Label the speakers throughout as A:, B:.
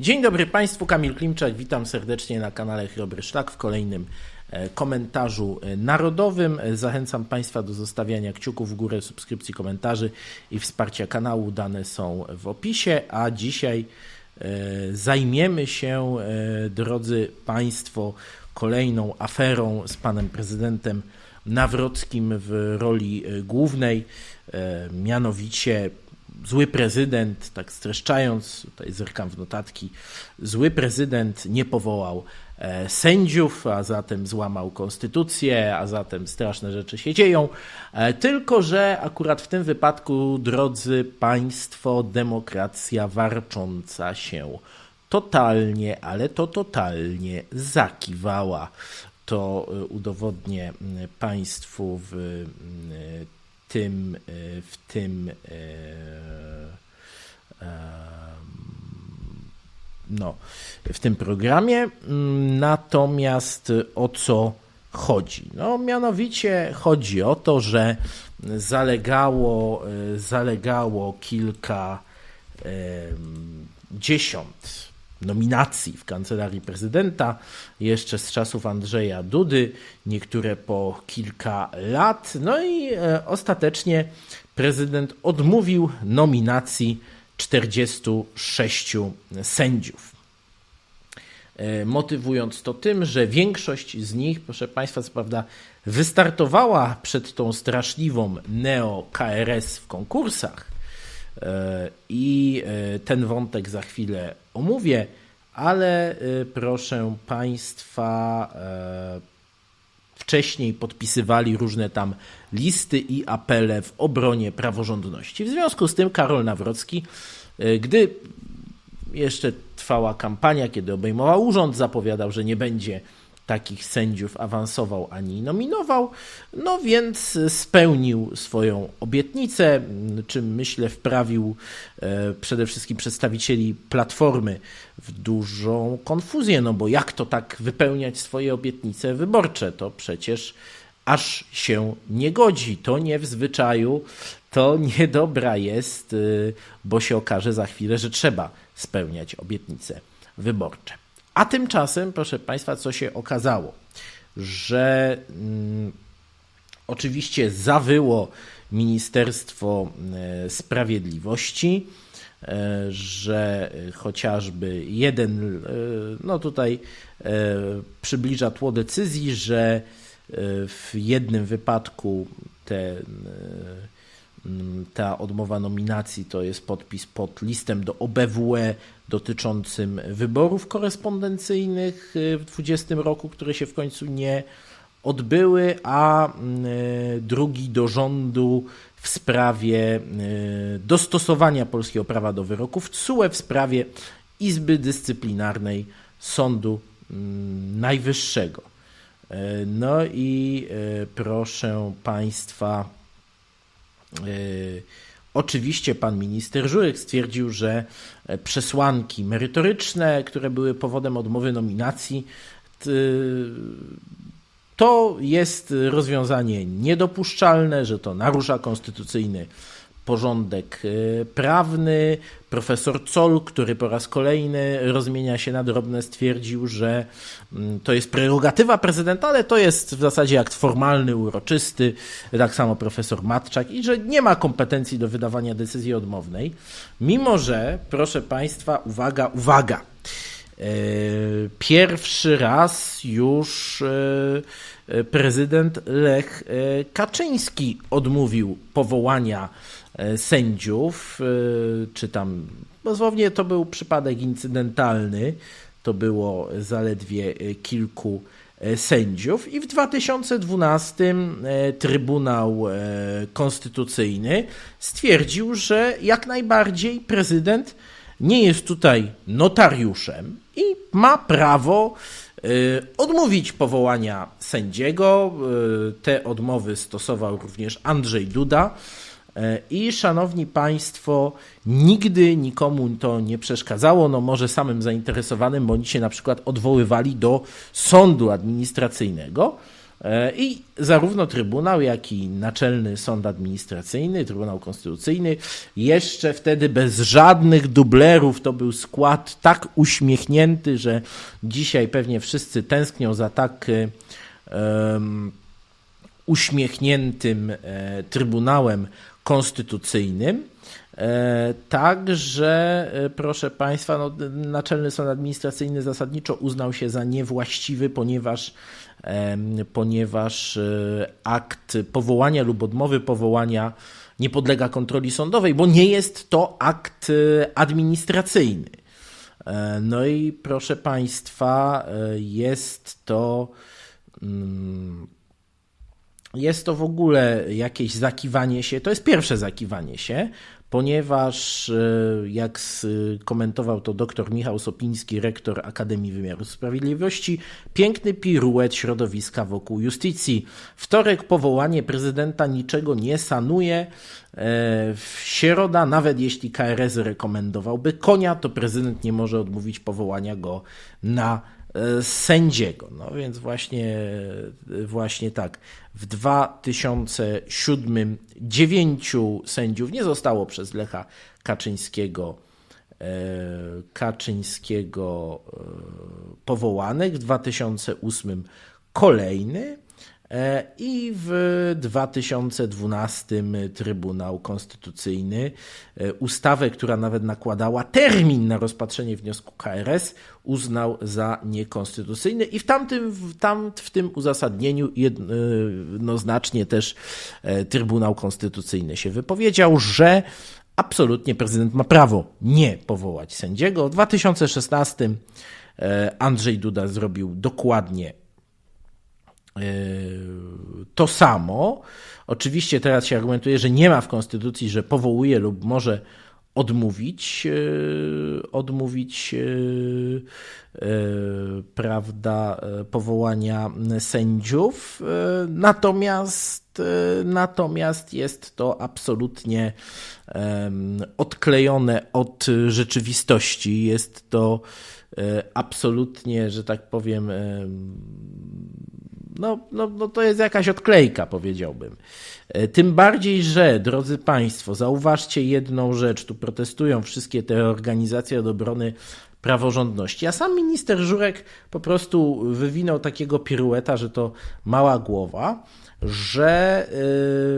A: Dzień dobry Państwu, Kamil Klimczak, witam serdecznie na kanale Chrobry Szlak w kolejnym e, komentarzu e, narodowym. E, Zachęcam Państwa do zostawiania kciuków w górę, subskrypcji, komentarzy i wsparcia kanału. Dane są w opisie, a dzisiaj zajmiemy się, drodzy Państwo, kolejną aferą z Panem Prezydentem Nawrockim w roli głównej, mianowicie zły prezydent, tak streszczając, tutaj zerkam w notatki, zły prezydent nie powołał e, sędziów, a zatem złamał konstytucję, a zatem straszne rzeczy się dzieją. E, Tylko, że akurat w tym wypadku, drodzy Państwo, demokracja warcząca się totalnie, ale to totalnie zakiwała. To e, udowodnię Państwu w tym, e, w tym e, no, w tym programie. Mm, Natomiast o co chodzi? No, mianowicie chodzi o to, że zalegało, e, zalegało kilka dziesiąt nominacji w kancelarii prezydenta, jeszcze z czasów Andrzeja Dudy, niektóre po kilka lat. No i e, ostatecznie prezydent odmówił nominacji 46 sędziów. E, Motywując to tym, że większość z nich, proszę Państwa, co prawda, wystartowała przed tą straszliwą neo-KRS w konkursach, I e, ten wątek za chwilę omówię, ale e, proszę Państwa, e, wcześniej podpisywali różne tam listy i apele w obronie praworządności. W związku z tym Karol Nawrocki, e, gdy jeszcze trwała kampania, kiedy obejmował urząd, zapowiadał, że nie będzie takich sędziów awansował ani nominował, no więc spełnił swoją obietnicę, czym myślę wprawił e, przede wszystkim przedstawicieli Platformy w dużą konfuzję, no bo jak to tak wypełniać swoje obietnice wyborcze, to przecież aż się nie godzi, to nie w zwyczaju, to niedobra jest, y, bo się okaże za chwilę, że trzeba spełniać obietnice wyborcze. A tymczasem, proszę Państwa, co się okazało, że mm, oczywiście zawyło Ministerstwo e, Sprawiedliwości, e, że chociażby jeden, e, no tutaj przybliża tło decyzji, że w jednym wypadku te Mm, ta odmowa nominacji to jest podpis pod listem do OBWE dotyczącym wyborów korespondencyjnych y, w 2020 roku, które się w końcu nie odbyły, a mm, y, drugi do rządu w sprawie y, dostosowania polskiego prawa do wyroków TSUE w sprawie Izby Dyscyplinarnej Sądu mm, Najwyższego. No i proszę Państwa, Oczywiście pan minister Żurek stwierdził, że przesłanki merytoryczne, które były powodem odmowy nominacji, t- to jest rozwiązanie niedopuszczalne, że to narusza konstytucyjny porządek y, prawny. Profesor Zoll, który po raz kolejny rozmienia się na drobne, stwierdził, że mm, to jest prerogatywa prezydenta, ale to jest w zasadzie akt formalny, uroczysty. Tak samo profesor Matczak i że nie ma kompetencji do wydawania decyzji odmownej. Mimo, że, proszę Państwa, uwaga, uwaga. E, Pierwszy raz już e, prezydent Lech e, Kaczyński odmówił powołania sędziów, e, czy tam dosłownie to był przypadek incydentalny, to było zaledwie e, kilku e, sędziów i w 2012 e, Trybunał e, Konstytucyjny stwierdził, że jak najbardziej prezydent nie jest tutaj notariuszem i ma prawo odmówić powołania sędziego. Te odmowy stosował również Andrzej Duda. Y, I szanowni Państwo, nigdy nikomu to nie przeszkadzało, no może samym zainteresowanym, bo oni się na przykład odwoływali do sądu administracyjnego, E, I zarówno Trybunał, jak i Naczelny Sąd Administracyjny, Trybunał Konstytucyjny, jeszcze wtedy bez żadnych dublerów, to był skład tak uśmiechnięty, że dzisiaj pewnie wszyscy tęsknią za tak um, uśmiechniętym e, Trybunałem Konstytucyjnym. E, Także, proszę Państwa, no, Naczelny Sąd Administracyjny zasadniczo uznał się za niewłaściwy, ponieważ ponieważ e, akt powołania lub odmowy powołania nie podlega kontroli sądowej, bo nie jest to akt e, administracyjny. E, no i proszę Państwa, jest to. Mm, jest to w ogóle jakieś zakiwanie się, to jest pierwsze zakiwanie się, ponieważ e, jak komentował to dr Michał Sopiński, rektor Akademii Wymiaru Sprawiedliwości, piękny piruet środowiska wokół justycji. Wtorek powołanie prezydenta niczego nie sanuje. E, w środa, nawet jeśli KRS rekomendowałby konia, to prezydent nie może odmówić powołania go na E, sędziego. No więc właśnie, właśnie tak. W 2007 dziewięciu sędziów nie zostało przez Lecha Kaczyńskiego e, Kaczyńskiego e, powołanych. W 2008 kolejny. E, I w 2012 Trybunał Konstytucyjny e, ustawę, która nawet nakładała termin na rozpatrzenie wniosku KRS, uznał za niekonstytucyjny i w tamtym, tam, w tym uzasadnieniu jednoznacznie też e, Trybunał Konstytucyjny się wypowiedział, że absolutnie prezydent ma prawo nie powołać sędziego. W 2016 Andrzej Duda zrobił dokładnie to samo. Oczywiście teraz się argumentuje, że nie ma w Konstytucji, że powołuje lub może odmówić, e, odmówić e, e, prawda, powołania sędziów. Natomiast, natomiast jest to absolutnie odklejone od rzeczywistości. Jest to absolutnie, że tak powiem, no, no, no to jest jakaś odklejka, powiedziałbym. E, tym bardziej, że, drodzy Państwo, zauważcie jedną rzecz, tu protestują wszystkie te organizacje od obrony praworządności. A sam minister Żurek po prostu wywinął takiego pirueta, że to mała głowa, że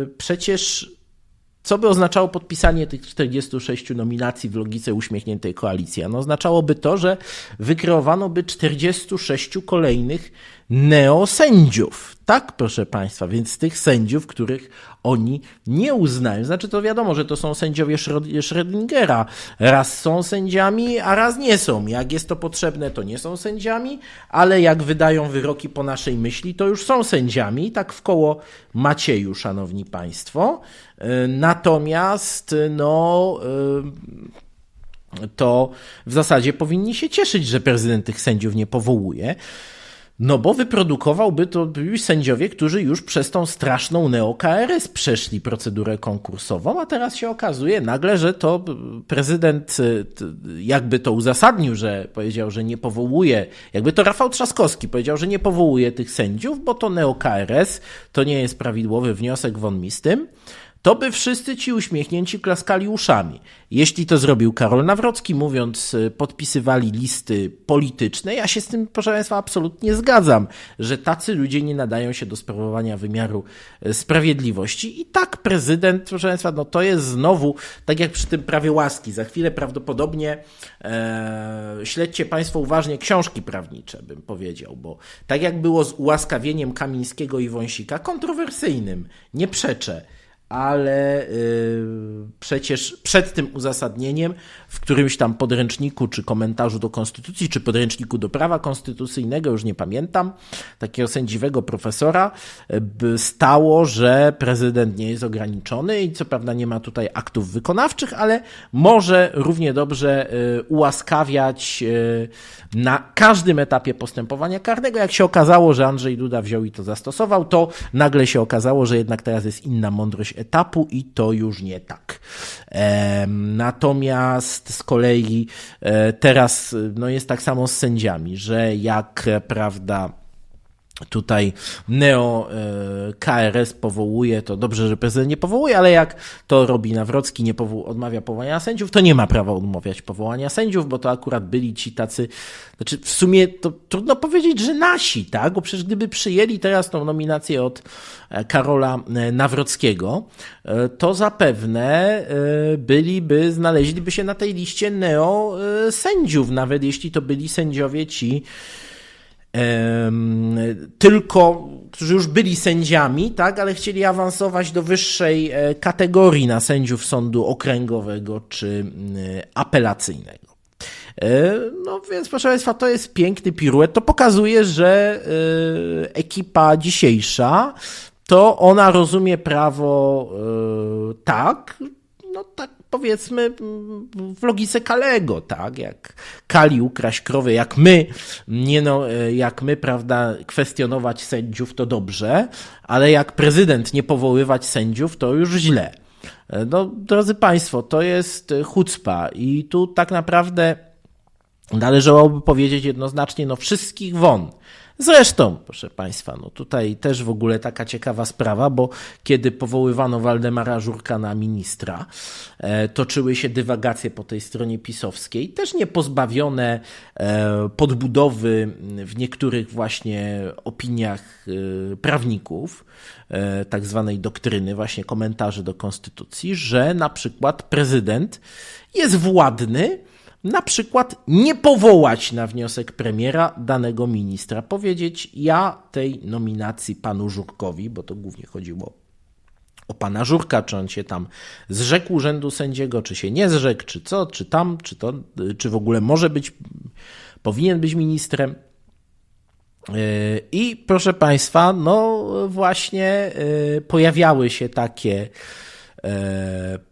A: yy, przecież co by oznaczało podpisanie tych 46 nominacji w logice uśmiechniętej koalicji? No, oznaczałoby to, że wykreowano by 46 kolejnych neosędziów. Tak, proszę Państwa, więc tych sędziów, których oni nie uznają. Znaczy, to wiadomo, że to są sędziowie Schrödingera. Raz są sędziami, a raz nie są. Jak jest to potrzebne, to nie są sędziami, ale jak wydają wyroki po naszej myśli, to już są sędziami. Tak w koło Macieju, szanowni Państwo. Natomiast, no to w zasadzie powinni się cieszyć, że prezydent tych sędziów nie powołuje. No bo wyprodukowałby to sędziowie, którzy już przez tą straszną neo-KRS przeszli procedurę konkursową, a teraz się okazuje nagle, że to prezydent jakby to uzasadnił, że powiedział, że nie powołuje, jakby to Rafał Trzaskowski powiedział, że nie powołuje tych sędziów, bo to neo-KRS, to nie jest prawidłowy wniosek von mi z tym to by wszyscy ci uśmiechnięci klaskali uszami. Jeśli to zrobił Karol Nawrocki, mówiąc, e, podpisywali listy polityczne, ja się z tym, proszę Państwa, absolutnie zgadzam, że tacy ludzie nie nadają się do sprawowania wymiaru e, sprawiedliwości. I tak prezydent, proszę Państwa, no to jest znowu, tak jak przy tym prawie łaski, za chwilę prawdopodobnie e, śledźcie Państwo uważnie książki prawnicze, bym powiedział, bo tak jak było z ułaskawieniem Kamińskiego i Wąsika, kontrowersyjnym, nie przeczę ale y, przecież przed tym uzasadnieniem w którymś tam podręczniku, czy komentarzu do konstytucji, czy podręczniku do prawa konstytucyjnego, już nie pamiętam, takiego sędziwego profesora, y, stało, że prezydent nie jest ograniczony i co prawda nie ma tutaj aktów wykonawczych, ale może równie dobrze y, ułaskawiać na każdym etapie postępowania karnego. Jak się okazało, że Andrzej Duda wziął i to zastosował, to nagle się okazało, że jednak teraz jest inna mądrość etapu i to już nie tak. Natomiast z kolei e, teraz no jest tak samo z sędziami, że jak prawda tutaj neo KRS powołuje, to dobrze, że prezydent nie powołuje, ale jak to robi Nawrocki, nie odmawia powołania sędziów, to nie ma prawa odmawiać powołania sędziów, bo to akurat byli ci tacy, znaczy w sumie to trudno powiedzieć, że nasi, tak? Bo przecież gdyby przyjęli teraz tą nominację od e, Karola e, Nawrockiego, e, to zapewne byliby, znaleźliby się na tej liście neo sędziów, nawet jeśli to byli sędziowie ci, tylko, którzy już byli sędziami, tak, ale chcieli awansować do wyższej e, kategorii na sędziów sądu okręgowego czy apelacyjnego. E, no więc proszę Państwa, to jest piękny piruet. To pokazuje, że e, ekipa dzisiejsza to ona rozumie prawo tak, no tak powiedzmy w logice Kalego, tak, jak Kali ukraść krowę, jak my, nie no, jak my, prawda, kwestionować sędziów to dobrze, ale jak prezydent nie powoływać sędziów to już źle. No, drodzy Państwo, to jest chucpa i tu tak naprawdę należałoby powiedzieć jednoznacznie, no wszystkich won. Zresztą, proszę Państwa, no tutaj też w ogóle taka ciekawa sprawa, bo kiedy powoływano Waldemara Żurka na ministra, e, toczyły się dywagacje po tej stronie pisowskiej, też nie pozbawione e, podbudowy w niektórych właśnie opiniach e, prawników, tak zwanej doktryny, właśnie komentarzy do konstytucji, że na przykład prezydent jest władny, na przykład nie powołać na wniosek premiera danego ministra, powiedzieć ja tej nominacji panu Żurkowi, bo to głównie chodziło o pana Żurka, czy on się tam zrzekł urzędu sędziego, czy się nie zrzekł, czy co, czy tam, czy to, czy w ogóle może być, powinien być ministrem. I proszę Państwa, no właśnie yy, pojawiały się takie E,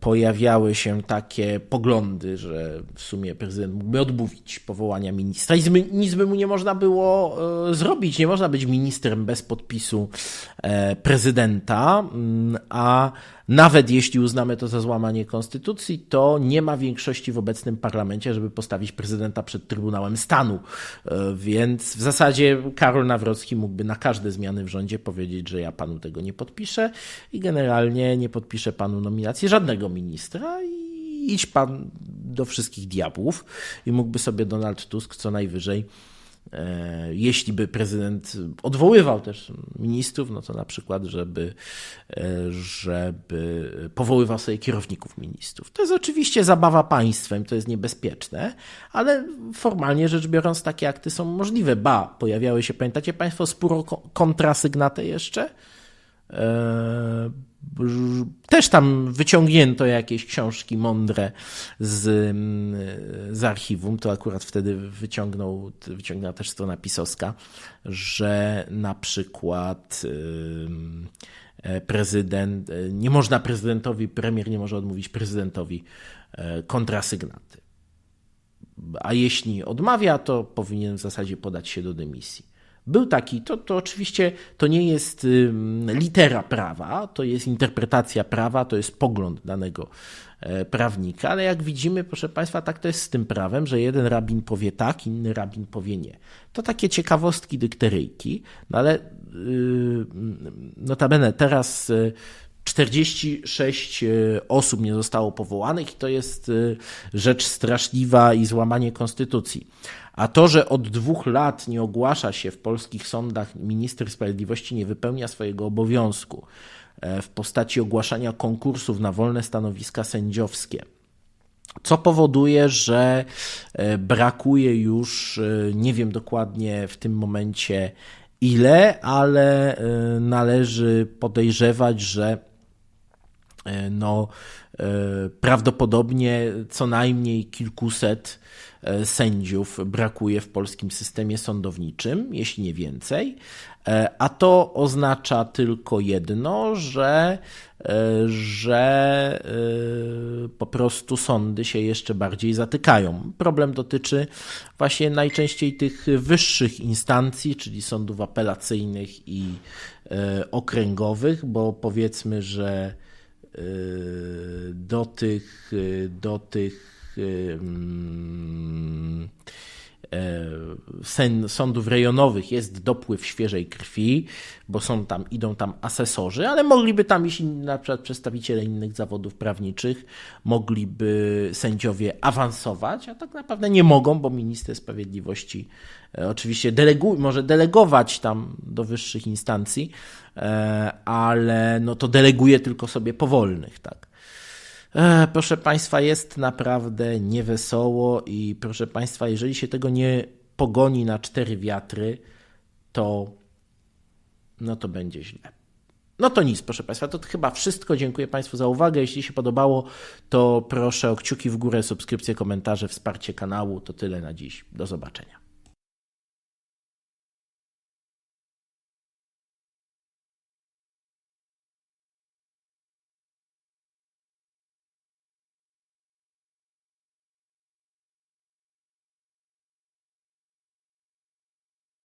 A: pojawiały się takie poglądy, że w sumie prezydent mógłby odmówić powołania ministra i nic by mu nie można było e, zrobić. Nie można być ministrem bez podpisu e, prezydenta, mm, a nawet jeśli uznamy to za złamanie konstytucji, to nie ma większości w obecnym parlamencie, żeby postawić prezydenta przed Trybunałem Stanu. Więc w zasadzie Karol Nawrocki mógłby na każde zmiany w rządzie powiedzieć, że ja panu tego nie podpiszę i generalnie nie podpiszę panu nominacji żadnego ministra i idź pan do wszystkich diabłów i mógłby sobie Donald Tusk co najwyżej e, jeśli by prezydent odwoływał też ministrów, no to na przykład, żeby, e, żeby powoływał sobie kierowników ministrów. To jest oczywiście zabawa państwem, to jest niebezpieczne, ale formalnie rzecz biorąc takie akty są możliwe. Ba, pojawiały się, pamiętacie Państwo, spór kontrasygnatę jeszcze? E, też tam wyciągnięto jakieś książki mądre z, z archiwum, to akurat wtedy wyciągnął, wyciągnęła też strona pisowska, że na przykład e, prezydent, e, nie można prezydentowi, premier nie może odmówić prezydentowi kontrasygnaty. A jeśli odmawia, to powinien w zasadzie podać się do dymisji. Był taki, to, to oczywiście to nie jest litera prawa, to jest interpretacja prawa, to jest pogląd danego e, prawnika, ale jak widzimy, proszę Państwa, tak to jest z tym prawem, że jeden rabin powie tak, inny rabin powie nie. To takie ciekawostki dykteryjki, no ale yy, notabene teraz 46 e, osób nie zostało powołanych i to jest rzecz straszliwa i złamanie konstytucji. A to, że od dwóch lat nie ogłasza się w polskich sądach, minister sprawiedliwości nie wypełnia swojego obowiązku e, w postaci ogłaszania konkursów na wolne stanowiska sędziowskie, co powoduje, że e, brakuje już, e, nie wiem dokładnie w tym momencie ile, ale należy podejrzewać, że no, prawdopodobnie co najmniej kilkuset E, sędziów brakuje w polskim systemie sądowniczym, jeśli nie więcej. E, a to oznacza tylko jedno, że, e, że po prostu sądy się jeszcze bardziej zatykają. Problem dotyczy właśnie najczęściej tych wyższych instancji, czyli sądów apelacyjnych i okręgowych, bo powiedzmy, że do tych, do tych sen, sądów rejonowych jest dopływ świeżej krwi, bo są tam, idą tam asesorzy, ale mogliby tam iść na przykład przedstawiciele innych zawodów prawniczych, mogliby sędziowie awansować, a tak naprawdę nie mogą, bo minister sprawiedliwości e, oczywiście delegu, może delegować tam do wyższych instancji, e, ale no to deleguje tylko sobie powolnych, tak. E, proszę Państwa, jest naprawdę niewesoło i proszę Państwa, jeżeli się tego nie pogoni na cztery wiatry, to no to będzie źle. No to nic, proszę Państwa, to chyba wszystko. Dziękuję Państwu za uwagę. Jeśli się podobało, to proszę o kciuki w górę, subskrypcję, komentarze, wsparcie kanału. To tyle na dziś. Do zobaczenia.